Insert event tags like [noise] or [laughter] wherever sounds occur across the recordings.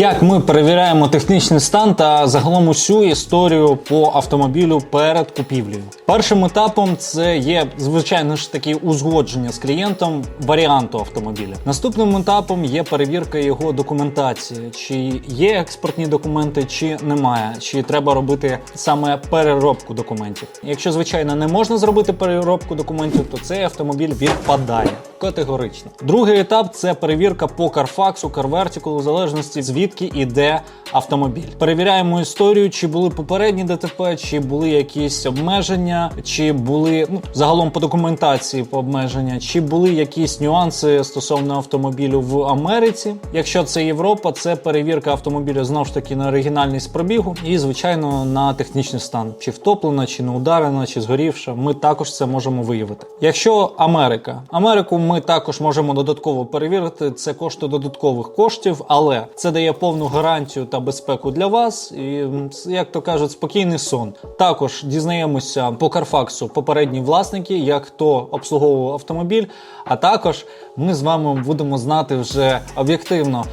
Як ми перевіряємо технічний стан та загалом усю історію по автомобілю перед купівлею? Першим етапом це є звичайно ж таки узгодження з клієнтом варіанту автомобіля. Наступним етапом є перевірка його документації, чи є експортні документи, чи немає, чи треба робити саме переробку документів. Якщо звичайно не можна зробити переробку документів, то цей автомобіль відпадає. Категорично. Другий етап це перевірка по Carfax, CarVertical, у залежності звідки іде автомобіль. Перевіряємо історію, чи були попередні ДТП, чи були якісь обмеження, чи були ну загалом по документації по обмеження, чи були якісь нюанси стосовно автомобілю в Америці. Якщо це Європа, це перевірка автомобіля знову ж таки на оригінальність пробігу і, звичайно, на технічний стан, чи втоплена, чи не ударена, чи згорівша. Ми також це можемо виявити. Якщо Америка, Америку ми також можемо додатково перевірити. Це коштує додаткових коштів, але це дає повну гарантію та безпеку для вас. І як то кажуть, спокійний сон. Також дізнаємося по Карфаксу попередні власники, як хто обслуговував автомобіль. А також ми з вами будемо знати вже об'єктивно,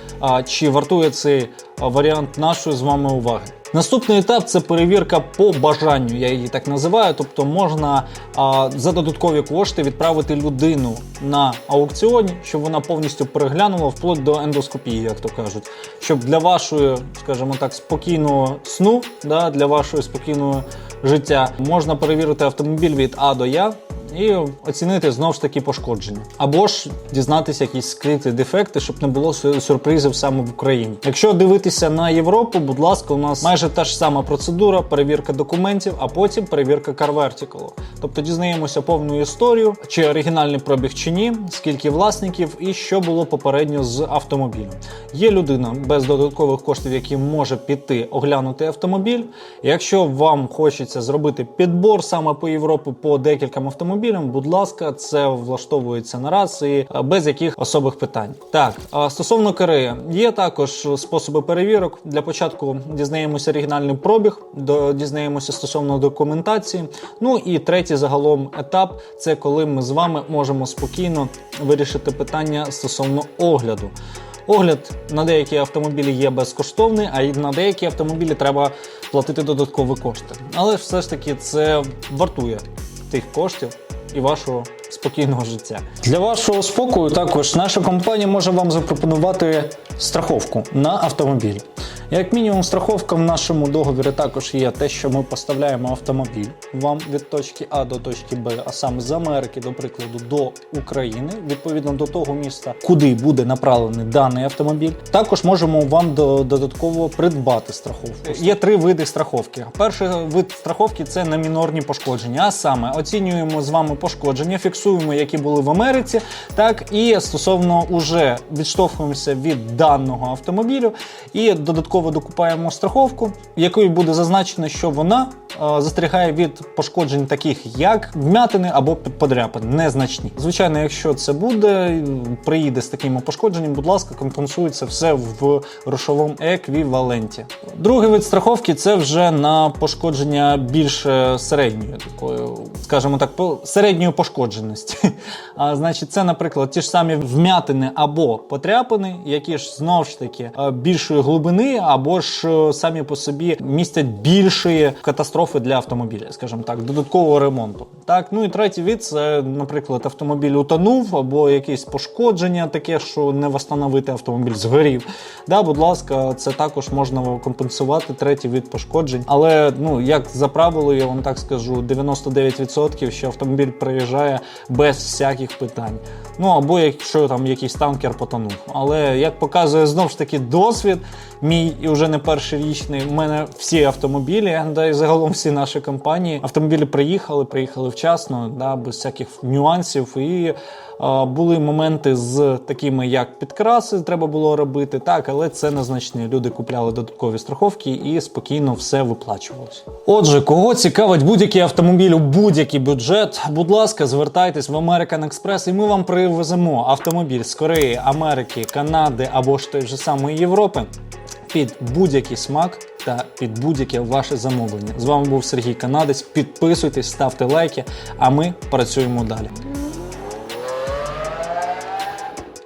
чи вартує цей варіант нашої з вами уваги. Наступний етап це перевірка по бажанню, я її так називаю. Тобто можна а, за додаткові кошти відправити людину на аукціоні, щоб вона повністю переглянула вплоть до ендоскопії, як то кажуть, щоб для вашої, скажімо так, спокійного сну, да, для вашої спокійного життя можна перевірити автомобіль від А до Я. І оцінити знову ж таки пошкодження, або ж дізнатися якісь скриті дефекти, щоб не було сюрпризів саме в Україні. Якщо дивитися на Європу, будь ласка, у нас майже та ж сама процедура: перевірка документів, а потім перевірка CarVertical. Тобто дізнаємося повну історію, чи оригінальний пробіг чи ні, скільки власників і що було попередньо з автомобілем. Є людина без додаткових коштів, які може піти оглянути автомобіль. Якщо вам хочеться зробити підбор саме по Європі по декільком автомобілям, будь ласка, це влаштовується на раз і е, без яких особих питань. Так, стосовно Кореї, є також способи перевірок. Для початку дізнаємося оригінальний пробіг, дізнаємося стосовно документації. Ну і третій загалом етап це коли ми з вами можемо спокійно вирішити питання стосовно огляду. Огляд на деякі автомобілі є безкоштовний, а на деякі автомобілі треба платити додаткові кошти. Але все ж таки це вартує тих коштів і вашого спокійного життя. Для вашого спокою також наша компанія може вам запропонувати страховку на автомобіль. Як мінімум, страховка в нашому договорі також є те, що ми поставляємо автомобіль вам від точки А до точки Б, а саме з Америки, до прикладу, до України, відповідно до того міста, куди буде направлений даний автомобіль. Також можемо вам до- додатково придбати страховку. Є три види страховки. Перший вид страховки це на мінорні пошкодження. А саме оцінюємо з вами пошкодження, фіксуємо, які були в Америці, так і стосовно уже відштовхуємося від даного автомобілю і додатково докупаємо страховку, якою буде зазначено, що вона е, застерігає від пошкоджень, таких як вмятини або подряпини, незначні. Звичайно, якщо це буде, приїде з такими пошкодженнями, будь ласка, компенсується все в грошовому еквіваленті. Другий вид страховки це вже на пошкодження більше середньої, такої, скажімо так, середньої пошкодженості. [laughs] А значить, це, наприклад, ті ж самі вмятини або потряпини, які ж знову ж таки е, більшої глибини, або ж е, самі по собі містять більші катастрофи для автомобіля, скажімо так, додаткового ремонту. Так, ну і третій від це, наприклад, автомобіль утонув, або якесь пошкодження, таке, що не встановити автомобіль згорів. Да, будь ласка, це також можна компенсувати третій від пошкоджень. Але ну як за правило, я вам так скажу, 99% що автомобіль приїжджає без всяких питань. Ну або якщо там якийсь танкер потонув. Але як показує знову ж таки досвід, мій і вже не перший річний, в мене всі автомобілі, да і загалом всі наші компанії. Автомобілі приїхали, приїхали вчасно, да, без всяких нюансів. І а, були моменти з такими, як підкраси, треба було робити, так, але це незначні. Люди купляли додаткові страховки і спокійно все виплачувалося. Отже, кого цікавить будь-який автомобіль у будь-який бюджет, будь ласка, звертайтесь в American Express і ми вам привеземо автомобіль з Кореї, Америки, Канади або ж той же самої Європи під будь-який смак та під будь-яке ваше замовлення. З вами був Сергій Канадець. Підписуйтесь, ставте лайки, а ми працюємо далі.